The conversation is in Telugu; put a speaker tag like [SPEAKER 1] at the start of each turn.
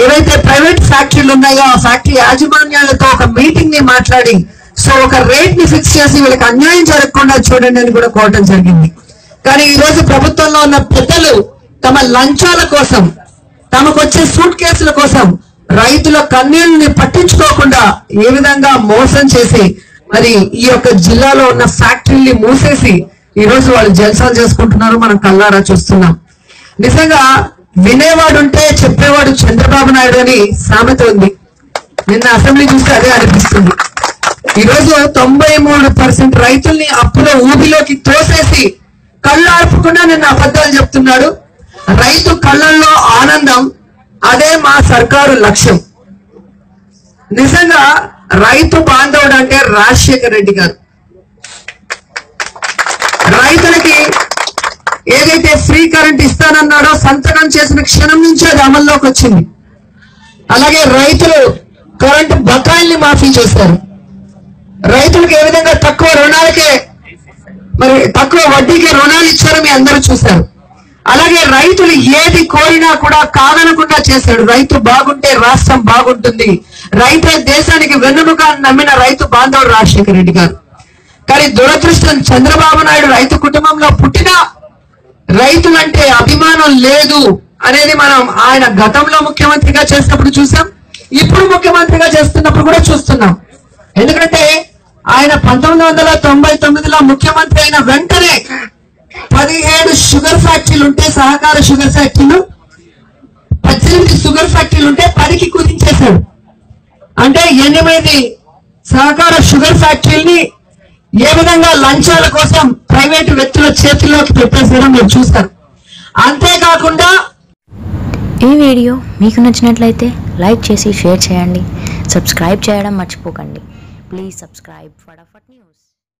[SPEAKER 1] ఏవైతే ప్రైవేట్ ఫ్యాక్టరీలు ఉన్నాయో ఆ ఫ్యాక్టరీ యాజమాన్యాలతో ఒక మీటింగ్ని మాట్లాడి సో ఒక రేట్ని ఫిక్స్ చేసి వీళ్ళకి అన్యాయం జరగకుండా చూడండి అని కూడా కోరటం జరిగింది. కానీ ఈ రోజు ప్రభుత్వంలో ఉన్న పెద్దలు తమ లంచాల కోసం తమకు వచ్చే సూట్ కేసుల కోసం రైతుల కన్నీళ్ళని పట్టించుకోకుండా ఏ విధంగా మోసం చేసి మరి ఈ యొక్క జిల్లాలో ఉన్న ఫ్యాక్టరీని మూసేసి ఈ రోజు వాళ్ళు జల్సాలు చేసుకుంటున్నారు మనం కల్లారా చూస్తున్నాం. నిజంగా వినేవాడు ఉంటే చెప్పేవాడు చంద్రబాబు నాయుడు అని సామెత ఉంది. నిన్న అసెంబ్లీ చూస్తే అదే అనిపిస్తుంది. ఈ రోజు తొంభై మూడు పర్సెంట్ రైతుల్ని అప్పుల ఊబిలోకి తోసేసి కళ్ళు ఆర్పకుండా నిన్న అబద్ధాలు చెప్తున్నాడు. రైతు కళ్ళల్లో ఆనందం అదే మా సర్కారు లక్ష్యం. నిజంగా రైతు బాంధవుడు అంటే రాజశేఖర్ రెడ్డి గారు. రైతులకి ఏదైతే ఫ్రీ కరెంట్ ఇస్తానన్నాడో సంతకం చేసిన క్షణం నుంచి అది అమల్లోకి వచ్చింది. అలాగే రైతులు కరెంటు బకాయిల్ని మాఫీ చేస్తారు. రైతులకు ఏ విధంగా తక్కువ రుణాలకే మరి తక్కువ వడ్డీకి రుణాలు ఇచ్చారో మీ అందరూ చూశారు. అలాగే రైతులు ఏది కోరినా కూడా కాదనకుండా చేశాడు రైతు బాగుంటే రాష్ట్రం బాగుంటుంది. రైతే దేశానికి వెన్నుముక నమ్మిన రైతు బాంధవుడు రాజశేఖర రెడ్డి గారు. కానీ దురదృష్టం చంద్రబాబు నాయుడు రైతు కుటుంబంలో పుట్టిన రైతులంటే అభిమానం లేదు అనేది మనం ఆయన గతంలో ముఖ్యమంత్రిగా చేసినప్పుడు చూసాం. ఇప్పుడు ముఖ్యమంత్రిగా చేస్తున్నప్పుడు కూడా చూస్తున్నాం. ఎందుకంటే ఆయన పంతొమ్మిది వందల తొంభై తొమ్మిదిలో ముఖ్యమంత్రి అయిన వెంటనే పదిహేడు షుగర్ ఫ్యాక్టరీలు ఉంటే సహకార షుగర్ ఫ్యాక్టరీలు పద్దెనిమిది షుగర్ ఫ్యాక్టరీలు ఉంటే పదికి కుదించేశాడు. అంటే ఎనిమిది సహకార షుగర్ ఫ్యాక్టరీని ఏ విధంగా లంచాల కోసం ప్రైవేటు వ్యక్తుల చేతిలోకి పెట్టేసారో మీరు చూస్తారు. అంతేకాకుండా
[SPEAKER 2] ఈ వీడియో మీకు నచ్చినట్లయితే లైక్ చేసి షేర్ చేయండి. సబ్స్క్రైబ్ చేయడం మర్చిపోకండి. Please subscribe Fatafat news.